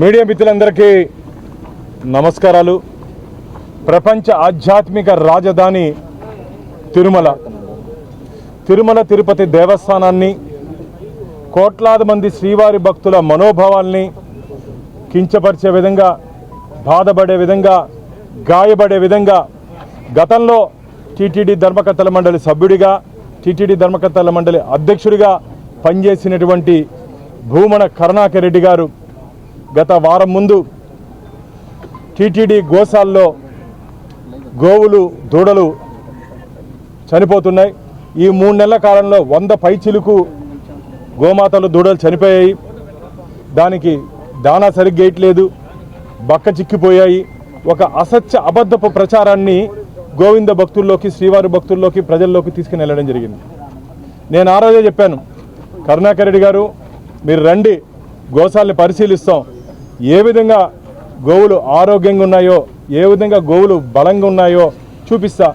Media మిత్రులందరికీ నమస్కారాలు. ప్రపంచ ఆధ్యాత్మిక రాజధాని తిరుమల. తిరుమల తిరుపతి దేవస్థానాన్ని కోట్లాది మంది శ్రీవారి భక్తుల మనోభావాల్ని కించపరిచే విధంగా బాధపడే విధంగా గాయపడే విధంగా గతంలో టీటీడీ ధర్మకర్తల మండలి సభ్యుడిగా టీటీడీ ధర్మకర్తల మండలి అధ్యక్షుడిగా పనిచేసినటువంటి భూమన కరుణాకర్ రెడ్డి గారు గత వారం ముందు టీటీడీ గోశాల్లో గోవులు దూడలు చనిపోతున్నాయి. ఈ మూడు నెలల కాలంలో వంద పైచిలుకు గోమాతలు దూడలు చనిపోయాయి. దానికి దానా సరిగ్గా ఇయట్లేదు బక్క చిక్కిపోయాయి. ఒక అసత్య అబద్ధపు ప్రచారాన్ని గోవింద భక్తుల్లోకి శ్రీవారి భక్తుల్లోకి ప్రజల్లోకి తీసుకుని వెళ్ళడం జరిగింది. నేను ఆ రోజే చెప్పాను కరుణాకర్ రెడ్డి గారు మీరు రండి గోశాలని పరిశీలిస్తాం. ఏ విధంగా గోవులు ఆరోగ్యంగా ఉన్నాయో ఏ విధంగా గోవులు బలంగా ఉన్నాయో చూపిస్తా.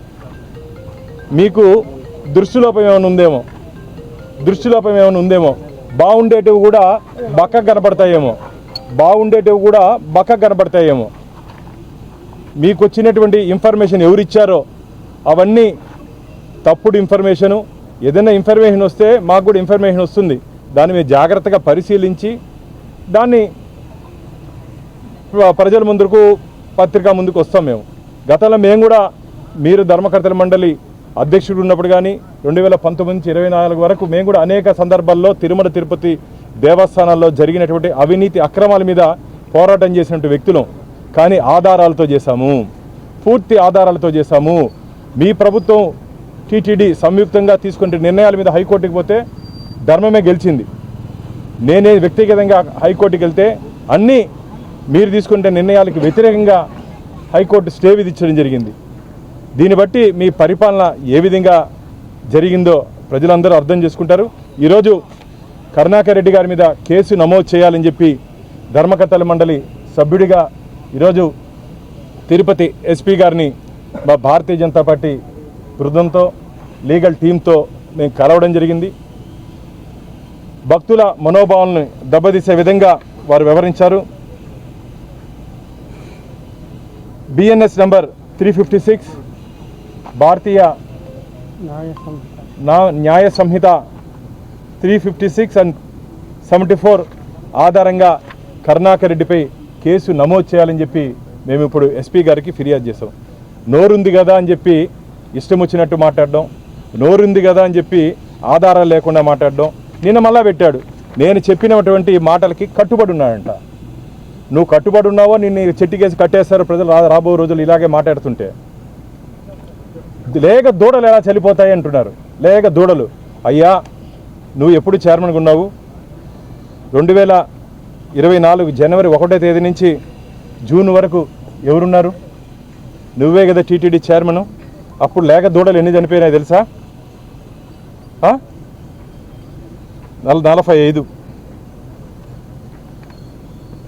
మీకు దృష్టిలోపం ఏమైనా ఉందేమో? దృష్టిలోపం ఏమైనా ఉందేమో? బాగుండేటివి కూడా బక్క కనపడతాయేమో. బాగుండేటివి కూడా బక్క కనపడతాయేమో. మీకు వచ్చినటువంటి ఇన్ఫర్మేషన్ ఎవరిచ్చారో అవన్నీ తప్పుడు ఇన్ఫర్మేషను ఏదైనా ఇన్ఫర్మేషన్ వస్తే మాకు కూడా ఇన్ఫర్మేషన్ వస్తుంది. దాన్ని మేము జాగ్రత్తగా పరిశీలించి దాన్ని ప్రజల ముందుకు పత్రికా ముందుకు వస్తాం మేము. గతంలో మేము కూడా మీరు ధర్మకర్తల మండలి అధ్యక్షుడు ఉన్నప్పుడు కానీ రెండు వేల పంతొమ్మిది నుంచి ఇరవై నాలుగు వరకు మేము కూడా అనేక సందర్భాల్లో తిరుమల తిరుపతి దేవస్థానాల్లో జరిగినటువంటి అవినీతి అక్రమాల మీద పోరాటం చేసినటువంటి వ్యక్తులం. కానీ ఆధారాలతో చేశాము. పూర్తి ఆధారాలతో చేశాము. మీ ప్రభుత్వం టీటీడీ సంయుక్తంగా తీసుకునే నిర్ణయాల మీద హైకోర్టుకి పోతే ధర్మమే గెలిచింది. నేనే వ్యక్తిగతంగా హైకోర్టుకి వెళ్తే అన్నీ మీరు తీసుకుంటే నిర్ణయాలకు వ్యతిరేకంగా హైకోర్టు స్టే విధించడం జరిగింది. దీన్ని బట్టి మీ పరిపాలన ఏ విధంగా జరిగిందో ప్రజలందరూ అర్థం చేసుకుంటారు. ఈరోజు కరుణాకర్ రెడ్డి గారి మీద కేసు నమోదు చేయాలని చెప్పి ధర్మకర్తల మండలి సభ్యుడిగా ఈరోజు తిరుపతి ఎస్పీ గారిని మా భారతీయ జనతా పార్టీ బృందంతో లీగల్ టీంతో మేము కలవడం జరిగింది. భక్తుల మనోభావాలను దెబ్బతీసే విధంగా వారు వివరించారు BNS number three fifty six Bharatiya నా Nyaya Sanhita three fifty six and seventy four ఆధారంగా కరుణాకర్ రెడ్డిపై కేసు నమోదు చేయాలని చెప్పి మేము ఇప్పుడు ఎస్పీ గారికి ఫిర్యాదు చేసాం నోరుంది కదా అని చెప్పి ఇష్టం వచ్చినట్టు మాట్లాడడం నోరుంది కదా అని చెప్పి ఆధారాలు లేకుండా మాట్లాడడం నిన్న మళ్ళా పెట్టాడు. నేను చెప్పినటువంటి మాటలకి కట్టుబడి ఉన్నాడంట. నువ్వు కట్టుబడి ఉన్నావో నిన్ను చెట్టుకేసి కట్టేస్తారు ప్రజలు రా రాబో రోజులు ఇలాగే మాట్లాడుతుంటే. లేక దూడలు ఎలా చనిపోతాయి అంటున్నారు. లేక దూడలు. అయ్యా నువ్వు ఎప్పుడు చైర్మన్గా ఉన్నావు? రెండు వేల ఇరవై నాలుగు జనవరి ఒకటో తేదీ నుంచి జూన్ వరకు ఎవరున్నారు? నువ్వే కదా టీటీడీ చైర్మన్. అప్పుడు లేక దూడలు ఎన్ని చనిపోయినాయి తెలుసా? నలభై ఐదు.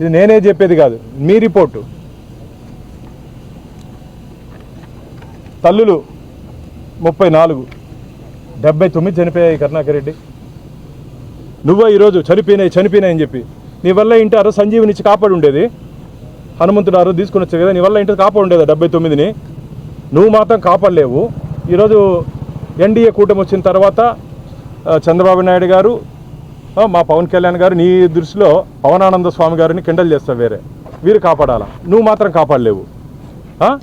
ఇది నేనే చెప్పేది కాదు. మీ రిపోర్టు. తల్లులు ముప్పై నాలుగు డెబ్బై తొమ్మిది చనిపోయాయి కరుణాకర్ రెడ్డి. నువ్వే ఈరోజు చనిపోయినాయి చనిపోయినాయి అని చెప్పి. నీ వల్ల ఇంటి అరో సంజీవిని ఇచ్చి కాపాడు ఉండేది. హనుమంతుడు అరో తీసుకుని వచ్చావు కదా నీ వల్ల ఇంటి కాపాడు ఉండేది డెబ్బై తొమ్మిదిని? నువ్వు మాత్రం కాపాడలేవు. ఈరోజు ఎన్డీఏ కూటమి వచ్చిన తర్వాత చంద్రబాబు నాయుడు గారు మా పవన్ కళ్యాణ్ గారు నీ దృష్టిలో పవనానంద స్వామి గారిని కిండల్ చేస్తావు వేరే. వీరు కాపాడాలా? నువ్వు మాత్రం కాపాడలేవు. ఆ?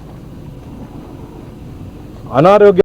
అనారోగ్య